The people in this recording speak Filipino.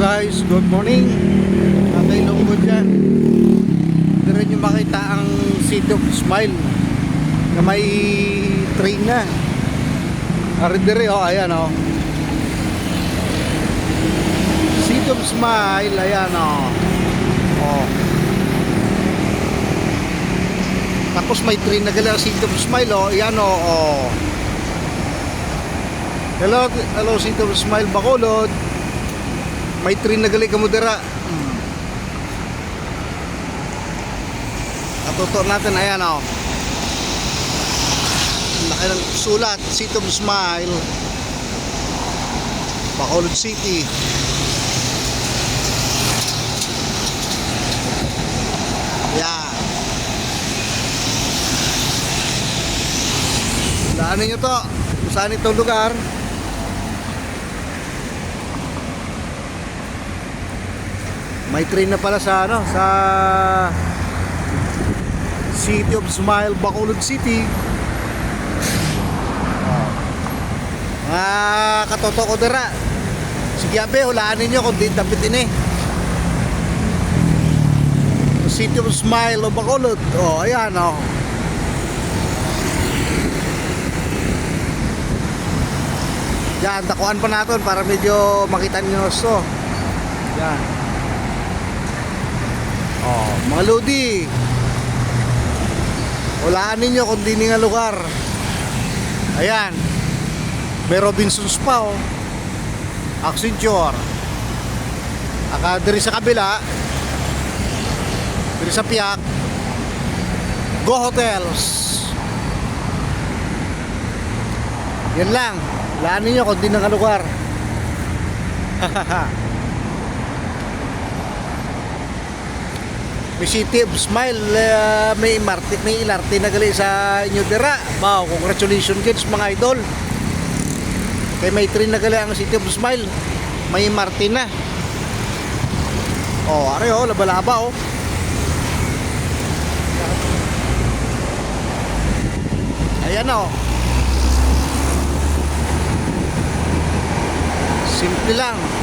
guys, good morning. Tatay Lunggo dyan. Dire nyo makita ang City of Smile Na may train na. Ari dire oh, ayan oh. City of Smile, ayan oh. Oh. Tapos may train na ang City of Smile oh, ayan oh, oh. Hello, hello City of Smile Bacolod may train na gali ka mo dira. Katuto natin, ayan o. Oh. Laki ng sulat, City of Smile. Bacolod City. Yan. Daanin nyo to. Kung saan itong lugar. May train na pala sa ano, sa City of Smile, Bacolod City. Ah, katoto ko dira. Sige abe, hulaan ninyo kung di dapat ini. City of Smile o Bacolod. Oh, ayan oh. Yan, takuan pa natin para medyo makita niyo so. Yan. Oh, mga lodi. Walaan ninyo kung di nga lugar. Ayan. May Robinsons pa oh. Accenture. Aka diri sa kabila. Diri sa Piak. Go Hotels. Yan lang. Walaan ninyo kung di nga lugar. may City of Smile uh, may Marte may ilarte na gali sa inyo dira. Wow congratulations kids mga idol. Kay may train na gali ang City of Smile. May Marte na. Oh are oh laba-laba oh. Ayan oh. Simple lang